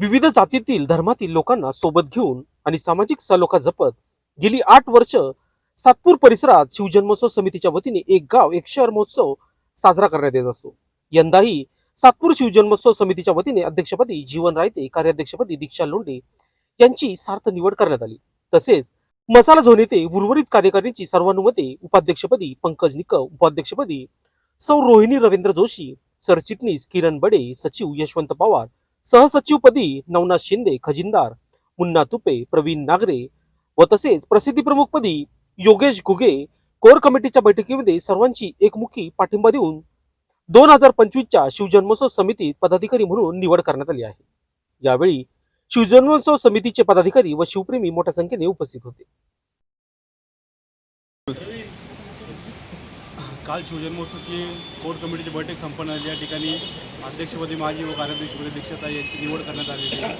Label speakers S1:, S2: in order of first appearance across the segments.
S1: विविध जातीतील धर्मातील लोकांना सोबत घेऊन आणि सामाजिक सलोखा जपत गेली आठ वर्ष सातपूर परिसरात शिवजन्मोत्सव समितीच्या वतीने एक गाव एक शहर महोत्सव साजरा करण्यात येत असतो. यंदाही सातपूर शिवजन्मोत्सव समितीच्या वतीने अध्यक्षपदी जीवन रायते कार्याध्यक्षपदी दीक्षा लोंढे यांची सार्थ निवड करण्यात आली. तसेच मसाला झोन येथे उर्वरित कार्यकारिणीची सर्वानुमते उपाध्यक्षपदी पंकज निकव उपाध्यक्षपदी सौ रोहिणी रवींद्र जोशी सरचिटणीस किरण बडे सचिव यशवंत पवार सहसचिवपदी नवनाथ शिंदे खजिनदार मुन्ना तुपे प्रवीण नागरे व तसेच प्रसिद्धी प्रमुखपदी योगेश घुगे कोर कमिटीच्या बैठकीमध्ये सर्वांची एकमुखी पाठिंबा देऊन दोन हजार पंचवीसच्या शिवजन्मोत्सव समितीत पदाधिकारी म्हणून निवड करण्यात आली आहे. यावेळी शिवजन्मोत्सव समितीचे पदाधिकारी व शिवप्रेमी मोठ्या संख्येने उपस्थित होते.
S2: काल शिवजन्मोत्सवची कोर कमिटीची बैठक संपन्न झाली. या ठिकाणी अध्यक्षपदी माजी व कार्याध्यक्षपदी दीक्षता यांची निवड करण्यात आलेली आहे.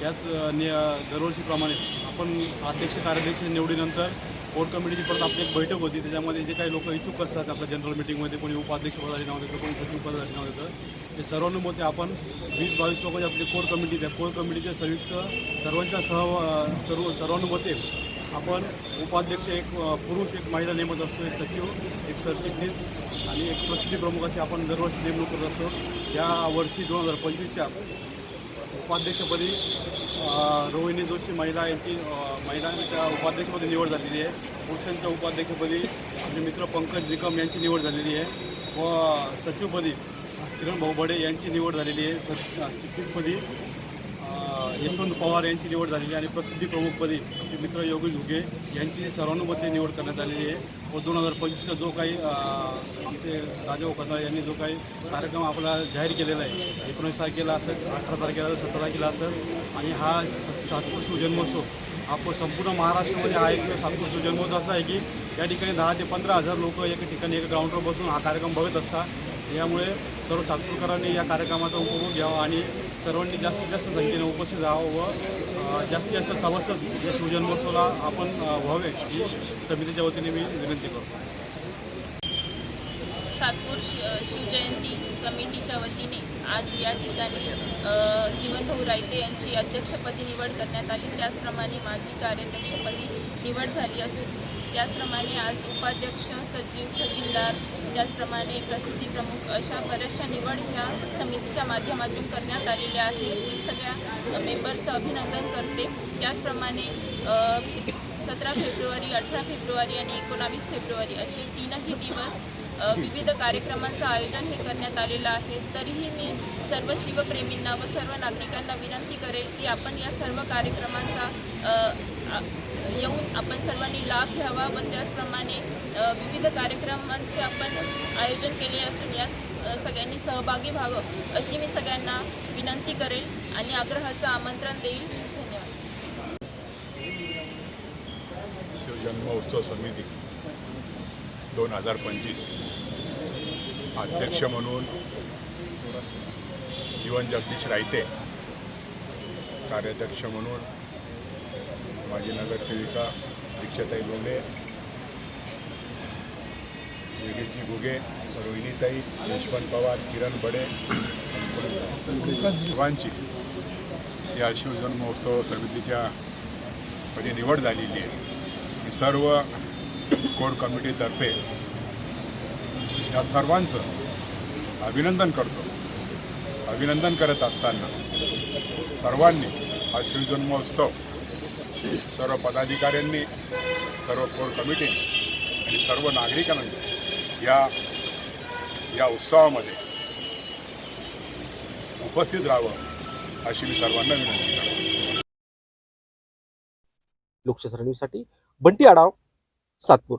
S2: त्याच नि दरवर्षीप्रमाणे आपण अध्यक्ष कार्याध्यक्ष निवडीनंतर कोर कमिटीची परत आपली एक बैठक होती. त्याच्यामध्ये जे काही लोक इच्छुक असतात आपल्या जनरल मिटिंगमध्ये कोणी उपाध्यक्षपदाचे नाव देतं कोणी सचिवपदाचे नाव देतं ते सर्वानुमते आपण वीस बावीस लोकांची आपली कोर कमिटी त्या कोर कमिटीचे संयुक्त सर्वांच्या सह सर्व सर्वानुमते आपण उपाध्यक्ष एक पुरुष एक महिला नेमत असतो एक सचिव एक सरचिटणीस आणि एक प्रसिद्धी प्रमुख अशी आपण दरवर्षी नेमणूक करत असतो. या वर्षी दोन हजार पंचवीसच्या उपाध्यक्षपदी रोहिणी जोशी महिला यांची महिलांच्या उपाध्यक्षपदी निवड झालेली आहे. पुरुषांच्या उपाध्यक्षपदी आपले मित्र पंकज निकम यांची निवड झालेली आहे. व सचिवपदी किरण भाऊ बडे यांची निवड झालेली आहे. सच यशवंत पवार यांची निवड झालेली आहे आणि प्रसिद्धी प्रमुखपदी आपले मित्र योगेश घुगे यांची सर्वानुमते निवड करण्यात आलेली आहे. व दोन हजार पंचवीसचा जो काही अ, आमचे राजा कथा यांनी जो काही कार्यक्रम आपला जाहीर केलेला आहे एकोणीस तारखेला असेल अठरा तारखेला असेल सतरा तारखेला असेल आणि हा सातपूर शिवजन्मोत्सव आपण संपूर्ण महाराष्ट्रामध्ये हा एक सातपूर शिवजन्मोत्सव असा आहे की या ठिकाणी दहा ते पंधरा हजार लोक एका ठिकाणी एका ग्राउंडवर बसून हा कार्यक्रम बघत असतात. यामुळे सर्व सातपूरकरांनी या कार्यक्रमाचा उपभोग घ्यावा आणि सर्वांनी जास्तीत जास्त संख्येने उपस्थित राहावं व जास्तीत जास्त सभासद या शिवजन्मोत्सवाला आपण व्हावे ही समितीच्या वतीने मी विनंती करतो.
S3: सातपूर शि शिवजयंती कमिटीच्या वतीने आज या ठिकाणी जीवनभाऊ रायते यांची अध्यक्षपदी निवड करण्यात आली. त्याचप्रमाणे माझी कार्याध्यक्षपदी निवड झाली असून त्याचप्रमाणे आज उपाध्यक्ष सचिव खजिनदार त्याचप्रमाणे प्रसिद्धी प्रमुख अशा बऱ्याचशा निवड ह्या समितीच्या माध्यमातून करण्यात आलेल्या आहेत. मी सगळ्या मेंबर्सचं अभिनंदन करते. त्याचप्रमाणे सतरा फेब्रुवारी अठरा फेब्रुवारी आणि एकोणावीस फेब्रुवारी असे तीनही दिवस विविध कार्यक्रमांचं आयोजन हे करण्यात आलेलं आहे. तरीही मी सर्व शिवप्रेमींना व सर्व नागरिकांना विनंती करेल की आपण या सर्व कार्यक्रमांचा येऊन आपण सर्वांनी लाभ घ्यावा व त्याचप्रमाणे विविध कार्यक्रमांचे आपण आयोजन केले असून या सगळ्यांनी सहभागी व्हावं अशी मी सगळ्यांना विनंती करेल आणि आग्रहाचं आमंत्रण देईल. धन्यवाद.
S4: जन्मोत्सव समिती दोन हजार पंचवीस. अध्यक्ष म्हणून जीवन जगदीश रायते कार्याध्यक्ष म्हणून माजी नगरसेविका दीक्षाताई लोंढे योगेशजी घुगे रोहिणीताई यशवंत पवार किरण बडे सर्वांची या शिवजन्मोत्सव समितीच्या मध्ये निवड झालेली आहे. मी सर्व कोर कमिटीतर्फे या सर्वांचं अभिनंदन करतो. अभिनंदन करत असताना सर्वांनी हा शिवजन्मोत्सव सर्व पदाधिकाऱ्यांनी सर्व कोर कमिटीने आणि सर्व नागरिकांनी या या उत्सवामध्ये उपस्थित राहावं अशी मी सर्वांना विनंती करतो.
S1: लोकशास्त्र न्यूजसाठी बंटी आडाव सातपूर.